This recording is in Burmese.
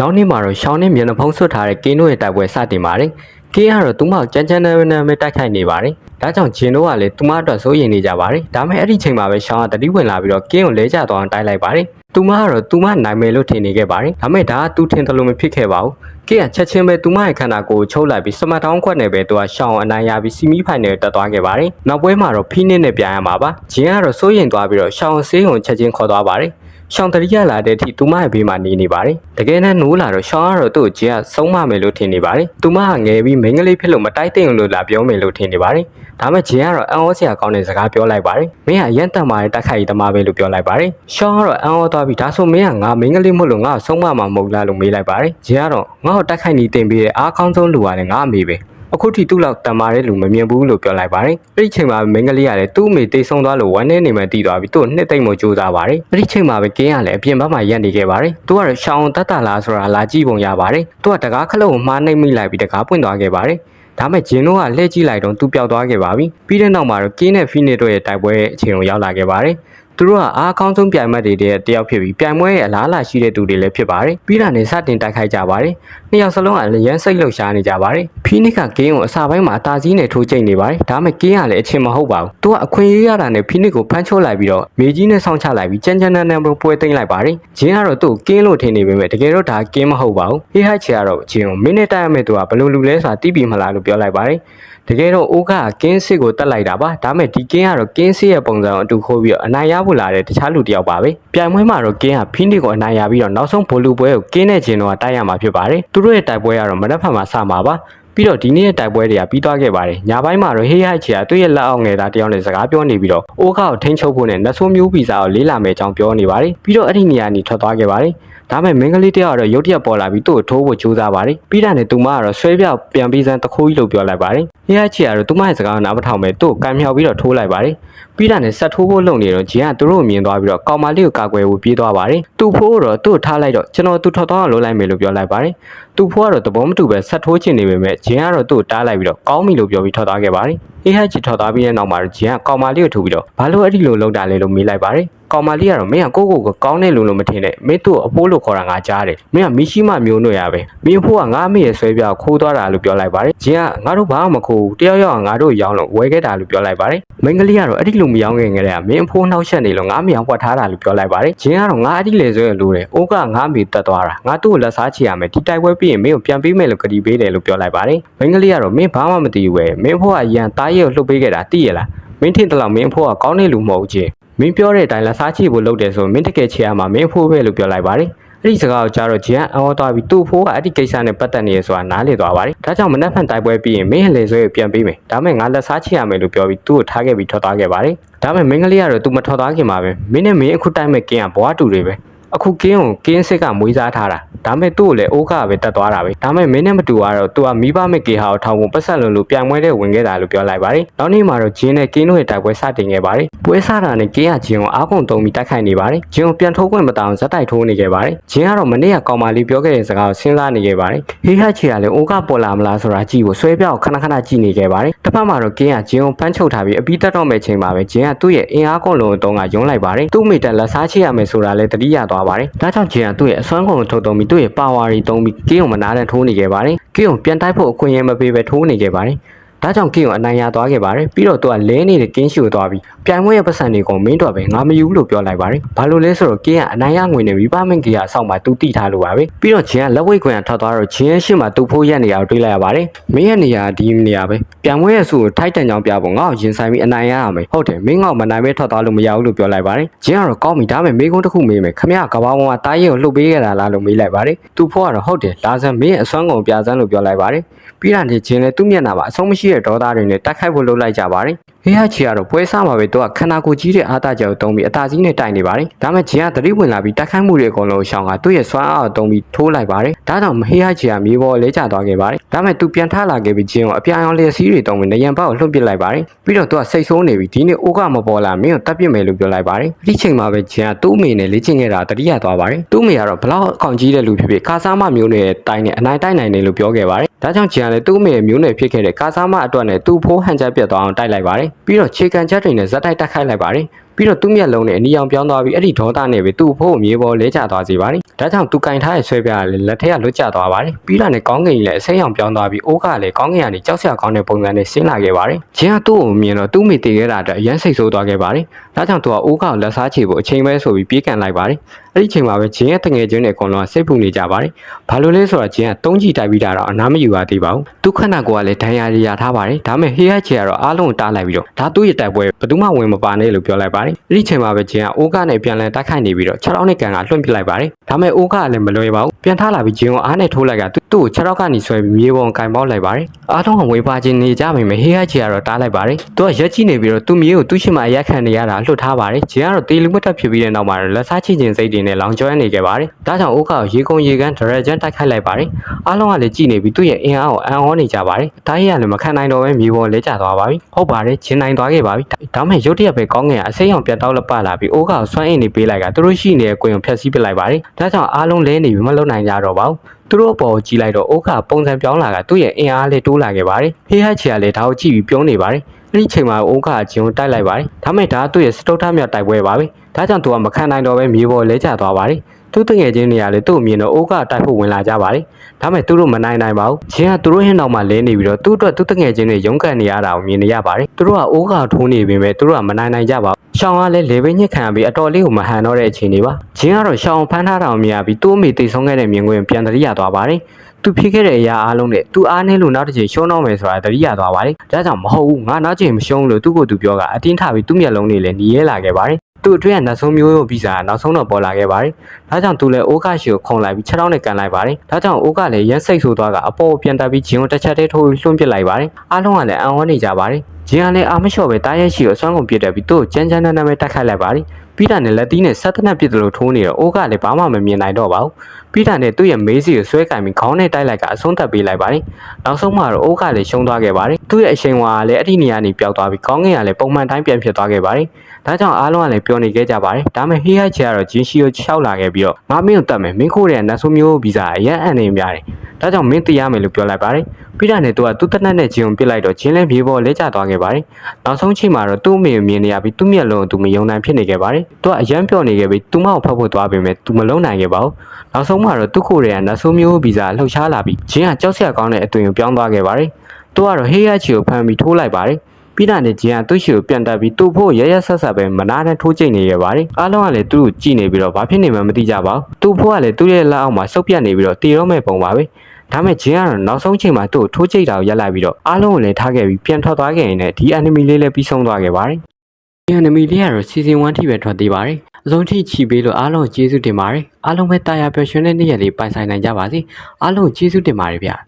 နောက်နေ့မှာတော့ရှောင်းနဲ့မျက်နှာဖုံးဆွတ်ထားတဲ့ကင်းတို့ရဲ့တိုက်ပွဲစတင်ပါတယ်ကင်းကတော့သူမကိုကြမ်းကြမ်းနဲ့နဲ့ပဲတိုက်ခိုက်နေပါတယ်ဒါကြောင့်ဂျင်တို့ကလည်းသူမအတွက်စိုးရိမ်နေကြပါတယ်ဒါပေမဲ့အဲ့ဒီချိန်မှာပဲရှောင်းကတတိဝင်လာပြီးတော့ကင်းကိုလဲကျသွားအောင်တိုက်လိုက်ပါတယ်သူမကတော့သူမနိုင်မယ်လို့ထင်နေခဲ့ပါတယ်ဒါပေမဲ့ဒါကသူထင်တယ်လို့မဖြစ်ခဲ့ပါဘူးကင်းကချက်ချင်းပဲသူမရဲ့ခန္ဓာကိုယ်ကိုချုပ်လိုက်ပြီးစမတ်တောင်းခွက်နဲ့ပဲသူကရှောင်းအောင်အနိုင်ရပြီးစီမီဖိုင်နယ်တက်သွားခဲ့ပါတယ်နောက်ပွဲမှာတော့ဖိနစ်နဲ့ပြန်ရမှာပါဂျင်ကတော့စိုးရိမ်သွားပြီးတော့ရှောင်းဆေးုံချက်ချင်းခေါ်သွားပါတယ် ရှောင်းတရိယလာတဲ့အထိသူမရဲ့ဘေးမှာနေနေပါတယ်။တကယ်နဲ့နိုးလာတော့ရှောင်းကတော့သူ့ကိုဂျင်းကဆုံးမမယ်လို့ထင်နေပါတယ်။သူမကငယ်ပြီးမိန်းကလေးဖြစ်လို့မတိုက်သိမ်လို့လာပြောမယ်လို့ထင်နေပါတယ်။ဒါမဲ့ဂျင်းကတော့အံ့ဩစရာကောင်းတဲ့စကားပြောလိုက်ပါတယ်။မင်းကအရန်တန်မာတဲ့တက်ခိုက်ရေးသမားပဲလို့ပြောလိုက်ပါတယ်။ရှောင်းကတော့အံ့ဩသွားပြီးဒါဆိုမင်းကငါမိန်းကလေးမဟုတ်လို့ငါ့ကိုဆုံးမမှာမဟုတ်လားလို့မေးလိုက်ပါတယ်။ဂျင်းကတော့ငါ့ကိုတက်ခိုက်နေတင်ပြီးတဲ့အားကောင်းဆုံးလူကလည်းငါအမေပဲ။ အခုထိသူ့လောက်တန်မာတဲ့လူမမြင်ဘူးလို့ပြောလိုက်ပါတယ်။အဲ့ဒီချိန်မှာမိန်းကလေးကလည်းသူ့အမေတိတ်ဆုံးသွားလို့ဝမ်းနေနေမှတီးသွားပြီးသူ့ကိုနှစ်သိမ့်မှုစူးစမ်းပါတယ်။အဲ့ဒီချိန်မှာပဲကင်းကလည်းအပြင်ဘက်မှာရပ်နေခဲ့ပါတယ်။သူကတော့ရှောင်းတတ်တာလားဆိုတာလာကြည့်ပုံရပါတယ်။သူကတကားခလုတ်ကိုမှားနှိမ့်မိလိုက်ပြီးတကားပွင့်သွားခဲ့ပါတယ်။ဒါမဲ့ဂျင်းတို့ကလှည့်ကြည့်လိုက်တော့သူပျောက်သွားခဲ့ပါပြီ။ပြီးတဲ့နောက်မှာတော့ကင်းနဲ့ဖီနစ်တို့ရဲ့တိုက်ပွဲအချိန်ကိုရောက်လာခဲ့ပါတယ်။ သူတို့ကအားအကောင်းဆုံးပြိုင်မတ်တွေတည်းတယောက်ဖြစ်ပြီးပြိုင်ပွဲရဲ့အလားအလာရှိတဲ့သူတွေလည်းဖြစ်ပါတယ်။ပြီးတာနဲ့စတင်တိုက်ခိုက်ကြပါတယ်။နှစ်ယောက်စလုံးကလည်းရမ်းစိတ်လှုပ်ရှားနေကြပါတယ်။ဖီနစ်ကကင်းကိုအစာပိုင်းမှာအသာစီးနဲ့ထိုးကျိတ်နေပါတယ်။ဒါမဲ့ကင်းကလည်းအချင်းမဟုတ်ပါဘူး။သူကအခွင့်အရေးရတာနဲ့ဖီနစ်ကိုဖမ်းချိုးလိုက်ပြီးတော့မေကြီးနဲ့ဆောင်းချလိုက်ပြီးကြမ်းကြမ်းတမ်းတမ်းပွဲသိမ်းလိုက်ပါတယ်။ဂျင်းကတော့သူ့ကိုကင်းလို့ထင်နေပေမဲ့တကယ်တော့ဒါကင်းမဟုတ်ပါဘူး။ဟေးဟိုက်ချီကတော့ဂျင်းကိုမိနစ်တိုက်ရမဲ့သူကဘလို့လူလဲဆိုတာသိပြီမလားလို့ပြောလိုက်ပါတယ်။ တကယ်တော့အိုးကကင်းစစ်ကိုတက်လိုက်တာပါဒါမဲ့ဒီကင်းကတော့ကင်းစစ်ရဲ့ပုံစံကိုအတူခိုးပြီးတော့အနိုင်ရဖို့လာတဲ့တခြားလူတစ်ယောက်ပါပဲပြိုင်ပွဲမှာတော့ကင်းကဖိနစ်ကိုအနိုင်ရပြီးတော့နောက်ဆုံးဘိုလူပွဲကိုကင်းနဲ့ဂျင်တို့ကတိုက်ရမှာဖြစ်ပါတယ်သူတို့ရဲ့တိုက်ပွဲကတော့မနက်ဖြန်မှာစမှာပါပြီးတော့ဒီနေ့ရဲ့တိုက်ပွဲတွေကပြီးသွားခဲ့ပါတယ်။ညပိုင်းမှာတော့ဟေးဟိုက်ချီကသူ့ရဲ့လက်အောက်ငယ်သားတယောက်နဲ့စကားပြောနေပြီးတော့အိုးခါကိုထိန်းချုပ်ဖို့နဲ့နတ်ဆိုးမျိုးဗီဇာကိုလေးလာမယ်အကြောင်းပြောနေပါတယ်။ပြီးတော့အဲ့ဒီနေရာကနေထွက်သွားခဲ့ပါတယ်။ ဒါမဲ့မင်းကလေးတယောက်ကတော့ရုတ်တရက်ပေါ်လာပြီးသူ့ကိုထိုးဖို့ကြိုးစားပါတယ်။ပြီးတာနဲ့သူမကတော့ဆွဲပြောက်ပြန်ပြီးစမ်းတခိုးကြီးလို့ပြောလိုက်ပါတယ်။ဟေးဟိုက်ချီကတော့သူမရဲ့စကားကိုနားမထောင်ပဲသူ့ကိုကန်မြောက်ပြီးတော့ထိုးလိုက်ပါတယ်။ပြီးတာနဲ့ဆက်ထိုးဖို့လုပ်နေတော့ဂျင်ကသူတို့ကိုမြင်သွားပြီးတော့ကောင်မလေးကိုကာကွယ်ဖို့ပြေးသွားပါတယ်။သူ့ဖိုးကတော့သူ့ကိုထားလိုက်တော့ကျွန်တော်သူထွက်သွားအောင်လုပ်လိုက်မယ်လို့ပြောလိုက်ပါတယ်။သူ့ဖိုးကတော့သဘောမတူပဲဆက်ထိုးချင်နေပေမဲ့ဂျင်ကတော့သူ့ကိုတားလိုက်ပြီးတော့ကောင်းပြီလို့ပြောပြီးထွက်သွားခဲ့ပါတယ်။ဟေးဟိုက်ချီထွက်သွားပြီးတဲ့နောက်မှာတော့ဂျင်ကကောင်မလေးကိုထိုးပြီးတော့ဘာလို့အဲ့ဒီလိုလုပ်တာလဲလို့မေးလိုက်ပါတယ်။ ကောင်မလေးကတော့မင်းကကိုကိုကိုကောင်းတဲ့လူလို့မထင်နဲ့မင်းတို့အဖိုးလို့ခေါ်တာငါကြားတယ်မင်းကမီရှိမမျိုးနွယ်ရပဲမင်းဖိုးကငါအမေရဲ့ဆွဲပြခိုးသွားတာလို့ပြောလိုက်ပါတယ်ဂျင်းကငါတို့ဘာမှမခိုးဘူးတယောက်ယောက်ကငါတို့ရောင်းလို့ဝဲခဲ့တာလို့ပြောလိုက်ပါတယ်မိန်းကလေးကတော့အဲ့ဒီလိုမရောင်းခင်ကလေးကမင်းအဖိုးနှောက်ရှက်နေလို့ငါမရောင်းွက်ထားတာလို့ပြောလိုက်ပါတယ်ဂျင်းကတော့ငါအဲ့ဒီလေဆွဲရလို့တယ်အိုးကငါအမေတက်သွားတာငါသူ့ကိုလက်စားချရမယ်ဒီတိုက်ပွဲပြီးရင်မင်းကိုပြန်ပေးမယ်လို့ကတိပေးတယ်လို့ပြောလိုက်ပါတယ်မိန်းကလေးကတော့မင်းဘာမှမသိဘူးပဲမင်းအဖိုးကရန်တားရဲကိုလှုပ်ပေးခဲ့တာသိရလားမင်းထင်တယ်လို့မင်းအဖိုးကကောင်းတဲ့လူမဟုတ်ချင်း မင်းပြောတဲ့အတိုင်းလက်စားချဖို့လုပ်တယ်ဆိုမင်းတကယ်ချေရမှာမင်းအဖိုးပဲလို့ပြောလိုက်ပါတယ်အဲ့ဒီစကားကိုကြားတော့ဂျန်အော်သွားပြီးသူ့ဖိုးကအဲ့ဒီကိစ္စနဲ့ပတ်သက်နေရဆိုတာနားလေသွားပါတယ်။ဒါကြောင့်မနက်ဖြန်တိုက်ပွဲပြီးရင်မင်းရဲ့လေဆွဲကိုပြန်ပေးမယ်။ဒါမဲ့ငါလက်စားချရမယ်လို့ပြောပြီးသူ့ကိုထားခဲ့ပြီးထွက်သွားခဲ့ပါတယ်။ဒါမဲ့မင်းကလေးကတော့သူမထွက်သွားခင်မှာပဲမင်းနဲ့မင်းအခုတိုက်မဲ့ကင်းကဘွားတူတွေပဲ။ အခုကင်းကိုကင်းစစ်ကမွေးစားထားတာဒါမဲ့သူ့ကိုလည်းအိုးကပဲတက်သွားတာပဲဒါမဲ့မင်းနဲ့မတူကတော့သူကမိဘမဲ့ကေဟာကိုထောင်ဖို့ပတ်ဆက်လုံးလို့ပြန်ပွဲတဲ့ဝင်ခဲ့တာလို့ပြောလိုက်ပါတယ်နောက်နေ့မှာတော့ဂျင်းနဲ့ကင်းတို့ရဲ့တိုက်ပွဲစတင်ခဲ့ပါတယ်ပွဲစားတာနဲ့ကင်းကဂျင်းကိုအားကုန်တုံးပြီးတိုက်ခိုက်နေပါတယ်ဂျင်းကိုပြန်ထိုးခွင့်မတောင်းဇက်တိုက်ထိုးနေခဲ့ပါတယ်ဂျင်းကတော့မနေ့ကကောင်မလေးပြောခဲ့တဲ့စကားကိုစဉ်းစားနေခဲ့ပါတယ်ဟေးဟတ်ချီကလည်းအိုးကပေါ်လာမလားဆိုတာကြည့်ဖို့ဆွဲပြောက်ခဏခဏကြည့်နေခဲ့ပါတယ်တစ်ဖက်မှာတော့ကင်းကဂျင်းကိုဖမ်းချုပ်ထားပြီးအပြီးတက်တော့မဲ့ချိန်မှာပဲဂျင်းကသူ့ရဲ့အင်အားကုန်လုံးအတုံးကယုံလိုက်ပါတယ်သူ့မိတက်လက်စားချရမယ်ဆိုတာလည်းတတိယသွားပါတယ်ဒါကြောင့်ဂျင်းကသူ့ရဲ့အစွမ်းကုန်ကိုထုတ်တုံးပြီးသူ့ရဲ့ပါဝါတွေတုံးပြီးကင်းကိုမနာတဲ့ထိုးနေခဲ့ပါတယ်ကင်းကိုပြန်တိုက်ဖို့အခွင့်အရေးမပေးဘဲထိုးနေခဲ့ပါတယ် ဒါကြောင့်ကင်းကိုအနိုင်ရသွားခဲ့ပါတယ်ပြီးတော့သူကလဲနေတဲ့ကင်းရှိကိုသွားပြီးပြိုင်ပွဲရဲ့ပတ်စံတွေကိုမင်းတော့ပဲငါမယူဘူးလို့ပြောလိုက်ပါတယ်ဘာလို့လဲဆိုတော့ကင်းကအနိုင်ရငွေနဲ့ဝိပါမင်ကီယာအဆောက်မှာသူတိထားလို့ပါပဲပြီးတော့ဂျင်းကလက်ဝိတ်ခွင်ကထွက်သွားတော့ဂျင်းရဲ့ရှေ့မှာသူ့ဖိုးရက်နေရာကိုတွေးလိုက်ရပါတယ်မင်းရဲ့နေရာဒီနေရာပဲပြိုင်ပွဲရဲ့စုကိုထိုက်တန်ကြောင်ပြဖို့ငါ့ကိုရင်ဆိုင်ပြီးအနိုင်ရရမယ်ဟုတ်တယ်မင်းငေါ့မနိုင်ပဲထွက်သွားလို့မရဘူးလို့ပြောလိုက်ပါတယ်ဂျင်းကတော့ကောင်းပြီဒါပေမဲ့မေးခွန်းတစ်ခုမေးမယ်ခမရကဘာပေါ်မှာတားရဲကိုလှုပ်ပေးခဲ့တာလားလို့မေးလိုက်ပါတယ်သူ့ဖိုးကတော့ဟုတ်တယ်လာစမ်းမင်းရဲ့အစွမ်းကုန်ပြစမ်းလို့ပြောလိုက်ပါတယ်ပြီးတာနဲ့ဂျင်းလည်းသူ့မျက်နှာမှာအဆုံးမရှိတဲ့ဒေါသတွေနဲ့တိုက်ခိုက်ဖို့လုပ်လိုက်ကြပါတယ် ဟေးဟချီကတော့ပွဲစားမှာပဲသူကခန္ဓာကိုယ်ကြီးတဲ့အားတကြောင်တုံးပြီးအသာစီးနဲ့တိုက်နေပါတယ်ဒါမဲ့ဂျင်းကသတိဝင်လာပြီးတိုက်ခိုက်မှုတွေအကုန်လုံးရှောင်ကသူ့ရဲ့စွမ်းအားကိုတုံးပြီးထိုးလိုက်ပါတယ်ဒါကြောင့်မဟေးဟချီကမြေပေါ်လဲကျသွားခဲ့ပါတယ်ဒါမဲ့သူပြန်ထလာခဲ့ပြီးဂျင်းကိုအပြာရောင်လျက်စီးတွေတုံးပြီးနယံပေါက်ကိုလှုပ်ပစ်လိုက်ပါတယ်ပြီးတော့သူကစိတ်ဆိုးနေပြီးဒီနေ့အိုးကမပေါ်လာမင်းကိုတတ်ပစ်မယ်လို့ပြောလိုက်ပါတယ်ဒီချိန်မှာပဲဂျင်းကသူ့အမေနဲ့လေ့ကျင့်ခဲ့တာတတိယသွားပါတယ်သူ့အမေကတော့ဘလောက်အကောင်ကြီးတဲ့လူဖြစ်ဖြစ်ကာစားမမျိုးနဲ့တိုင်းနဲ့အနိုင်တိုက်နိုင်တယ်လို့ပြောခဲ့ပါတယ်ဒါကြောင့်ဂျင်းကလည်းသူ့အမေရဲ့မျိုးနွယ်ဖြစ်ခဲ့တဲ့ကာစားမအတွက်နဲ့သူ့ဖိုးဟန်ချက်ပြတ်သွားအောင်တိုက်လိုက်ပါတယ်ပြီးတော့ခြေကန်ချက်တွေနဲ့ဇက်တိုက်တက်ခိုက်လိုက်ပါတယ် ပြီးတော့သူ့မျက်လုံးနဲ့အနီအောင်ပြောင်းသွားပြီးအဲ့ဒီဒေါသနဲ့ပဲသူ့အဖိုးကိုမြေပေါ်လဲကျသွားစေပါတယ်ဒါကြောင့်သူကင်ထားတဲ့ဆွဲပြားကလည်းလက်ထက်ကလွတ်ကျသွားပါတယ်ပြီးတော့လည်းကောင်းကင်ကြီးလည်းအစိမ်းအောင်ပြောင်းသွားပြီးအိုးကလည်းကောင်းကင်ကနေကြောက်စရာကောင်းတဲ့ပုံစံနဲ့ဆင်းလာခဲ့ပါတယ်ဂျင်းကသူ့ကိုမြင်တော့သူ့မိတည်ခဲ့တာအတွက်အရန်စိတ်ဆိုးသွားခဲ့ပါတယ်ဒါကြောင့်သူကအိုးကောင်လက်စားချေဖို့အချိန်ပဲဆိုပြီးပြေးကန်လိုက်ပါတယ်အဲ့ဒီချိန်မှာပဲဂျင်းရဲ့တငယ်ချင်းတွေအကုန်လုံးကစိတ်ပူနေကြပါတယ်ဘာလို့လဲဆိုတော့ဂျင်းကတုံးကြီးတိုက်ပြီးတာတော့အနားမယူရသေးပါဘူးသူခဏကိုကလည်းဒဏ်ရာရရထားပါတယ်ဒါပေမဲ့ဟေးဟက်ချေကတော့အားလုံးကိုတားလိုက်ပြီးတော့ဒါသူ့ရဲ့တိုက်ပွဲဘယ်သူမှဝင်မပါနဲ့လို့ပြောလိုက်ပါတယ်အဲ့ဒီချိန်မှာပဲဂျင်းကအိုးကနဲ့ပြန်လည်တိုက်ခိုက်နေပြီးတော့6တောင်းနဲ့ကန်ကလွှင့်ပစ်လိုက်ပါတယ်ဒါပေမဲ့အိုးကလည်းမလွယ်ပါဘူးပြန်ထားလာပြီးဂျင်းကိုအားနဲ့ထိုးလိုက်ကသူ့ကို6တောင်းကနေဆွဲပြီးမြေပေါ်ကင်ပေါက်လိုက်ပါတယ်အားလုံးကဝေပါချင်းနေကြမိမယ်ဟေးဟက်ချေကတော့တားလိုက်ပါတယ်သူကရက်ကြည့်နေပြီးတော့သူ့မြေကိုသူ့ရှိမှရက်ခံနေရတာလွှတ်ထားပါတယ်ဂျင်းကတော့တေလူမတ်တက်ဖြစ်ပြီးတဲ့နောက်မှာလက်စားချခြင်းစိတ်တွေနဲ့လောင်ကျွမ်းနေခဲ့ပါတယ်ဒါကြောင့်အိုးကရေကုန်ရေကန်ဒရဂျန်တိုက်ခိုက်လိုက်ပါတယ်အားလုံးကလည်းကြည်နေပြီးသူ့ရဲ့အင်အားကိုအံ့ဩနေကြပါတယ်ဒါကြီးကလည်းမခံနိုင်တော့ပဲမြေပေါ်လဲကျသွားပါပြီဟုတ်ပါတယ်ဂျင်းနိုင်သွားခဲ့ပါပြီဒါမှရုတ်တရက်ပဲကောင်းငင်အစိမ်းအောင်ပြတ်တောက်လက်ပလာပြီးအိုးကဆွမ်းအင်နေပေးလိုက်ကသူတို့ရှိနေတဲ့ကိုယ်ကိုဖျက်ဆီးပစ်လိုက်ပါတယ်ဒါကြောင့်အားလုံးလဲနေပြီးမလုံနိုင်ကြတော့ပါဘူးသူတို့အပေါ်ကိုကြည့်လိုက်တော့အိုးကပုံစံပြောင်းလာကသူ့ရဲ့အင်အားလေးတိုးလာခဲ့ပါတယ်ဖေးဟက်ချီကလည်းဒါကိုကြည့်ပြီးပြုံးနေပါတယ်အဲ့ဒီချိန်မှာအိုးကဂျင်းကိုတိုက်လိုက်ပါတယ်ဒါမဲ့ဒါကသူ့ရဲ့စတုတ်ထမြောက်တိုက်ပွဲပါပဲဒါကြောင့်သူကမခံနိုင်တော့ပဲမြေပေါ်လဲကျသွားပါတယ် သူတငယ်ချင်းတွေကလည်းသူ့အမြင်တော့အိုးကတိုက်ဖို့ဝင်လာကြပါတယ်ဒါမဲ့သူတို့မနိုင်နိုင်ပါဘူးဂျင်းကသူတို့ဟင်းနောက်မှာလဲနေပြီးတော့သူ့အတွက်သူတငယ်ချင်းတွေရုန်းကန်နေရတာကိုမြင်နေရပါတယ်သူတို့ကအိုးကထိုးနေပေမဲ့သူတို့ကမနိုင်နိုင်ကြပါဘူးရှောင်းကလည်းလေဘင်းညစ်ခံပြီးအတော်လေးကိုမဟန်တော့တဲ့အခြေအနေပါဂျင်းကတော့ရှောင်းဖမ်းထားတာကိုမြင်ရပြီးသူ့အမိတိတ်ဆုံးခဲ့တဲ့မြင်ကွင်းပြန်တရိယာသွားပါတယ်သူဖြစ်ခဲ့တဲ့အရာအားလုံးနဲ့သူအားနည်းလို့နောက်တစ်ချိန်ရှုံးတော့မယ်ဆိုတာတတိယသွားပါတယ်။ဒါကြောင့်မဟုတ်ဘူးငါနောက်ချိန်မရှုံးလို့သူ့ကိုယ်သူပြောကအတင်းထားပြီးသူ့မျက်လုံးတွေလည်းหนีရဲလာခဲ့ပါတယ်။ သူ့အတွင်းကနှဆုံးမျိုးရိုးပြီးစားနောက်ဆုံးတော့ပေါ်လာခဲ့ပါတယ်။ဒါကြောင့်သူလည်းအိုးကရှိကိုခုံလိုက်ပြီးခြေထောက်နဲ့ကန်လိုက်ပါတယ်။ဒါကြောင့်အိုးကလည်းရမ်းစိတ်ဆိုးသွားကအပေါ်ကိုပြန်တက်ပြီးဂျင်းကိုတစ်ချက်တည်းထိုးပြီးလွှင့်ပစ်လိုက်ပါတယ်။အားလုံးကလည်းအံ့ဩနေကြပါတယ်။ဂျင်းကလည်းအာမလျှော့ပဲတားရဲရှိကိုအစွမ်းကုန်ပြစ်တက်ပြီးသူ့ကိုကြမ်းကြမ်းတမ်းတမ်းပဲတိုက်ခိုက်လိုက်ပါတယ်။ ပြီးတာနဲ့လက်သီးနဲ့ဆက်တနက်ပစ်တယ်လို့ထိုးနေတော့အိုးကလည်းဘာမှမမြင်နိုင်တော့ပါဘူး။ပြီးတာနဲ့သူ့ရဲ့မေးစီကိုဆွဲကင်ပြီးခေါင်းနဲ့တိုက်လိုက်ကအဆုံးသတ်ပေးလိုက်ပါတယ်။နောက်ဆုံးမှာတော့အိုးကလည်းရှုံးသွားခဲ့ပါတယ်။သူ့ရဲ့အချိန်ဝါကလည်းအဲ့ဒီနေရာနေပျောက်သွားပြီးခေါင်းငင်ကလည်းပုံမှန်တိုင်းပြန်ဖြစ်သွားခဲ့ပါတယ်။ဒါကြောင့်အားလုံးကလည်းပျော်နေခဲ့ကြပါတယ်။ဒါပေမဲ့ဟေးဟက်ချေကတော့ဂျင်းရှီကိုခြောက်လာခဲ့ပြီးတော့ငါမင်းကိုတတ်မယ်မင်းခိုးတဲ့နတ်ဆိုးမျိုးဗီဇာအရန်အန်နေများတယ်။ ဒါကြောင့်မင်းတရားမယ်လို့ပြောလိုက်ပါတယ်။ပြီးတာနဲ့သူကသူ့တနက်နဲ့ဂျင်းကိုပစ်လိုက်တော့ဂျင်းလည်းမြေပေါ်လဲကျသွားခဲ့ပါတယ်။နောက်ဆုံးချိန်မှာတော့သူ့အမေကိုမြင်နေရပြီးသူ့မျက်လုံးကိုသူမယုံနိုင်ဖြစ်နေခဲ့ပါတယ်။သူကအရန်ပျော်နေခဲ့ပြီးသူမကိုဖတ်ဖို့သွားပေမဲ့သူမလုံးနိုင်ခဲ့ပါဘူး။နောက်ဆုံးမှာတော့သူ့ကိုယ်ရဲ့နတ်ဆိုးမျိုးဗီဇာလှုပ်ရှားလာပြီးဂျင်းကကြောက်စရာကောင်းတဲ့အသွင်ကိုပြောင်းသွားခဲ့ပါတယ်။သူကတော့ဟေးရချီကိုဖမ်းပြီးထိုးလိုက်ပါတယ်။ပြီးတာနဲ့ဂျင်းကသူ့ရှီကိုပြန်တက်ပြီးသူ့ဖို့ရရဆက်ဆက်ပဲမနာနဲ့ထိုးကျိတ်နေခဲ့ပါတယ်။အားလုံးကလည်းသူ့ကိုကြည့်နေပြီးတော့ဘာဖြစ်နေမှမသိကြပါဘူး။သူ့ဖို့ကလည်းသူ့ရဲ့လက်အောက်မှာစုပ်ပြတ်နေပြီးတော့တီရောမဲ့ပုံပါပဲ။ ဒါမဲ့ဂျင်းကတော့နောက်ဆုံးချိန်မှာသူ့ကိုထိုးကျိတ်တာကိုရက်လိုက်ပြီးတော့အားလုံးကိုလည်းထားခဲ့ပြီးပြန်ထွက်သွားခဲ့ရင်လည်းဒီ enemy လေးလည်းပြီးဆုံးသွားခဲ့ပါတယ်။ဒီ enemy လေးကတော့ season 1ထိပဲထွက်သေးပါတယ်။အဆုံးထိချီပေးလို့အားလုံးကိုကျေးဇူးတင်ပါတယ်။အားလုံးပဲတာယာပျော်ရွှင်တဲ့နေ့ရက်လေးပိုင်ဆိုင်နိုင်ကြပါစေ။အားလုံးကိုကျေးဇူးတင်ပါတယ်ဗျာ။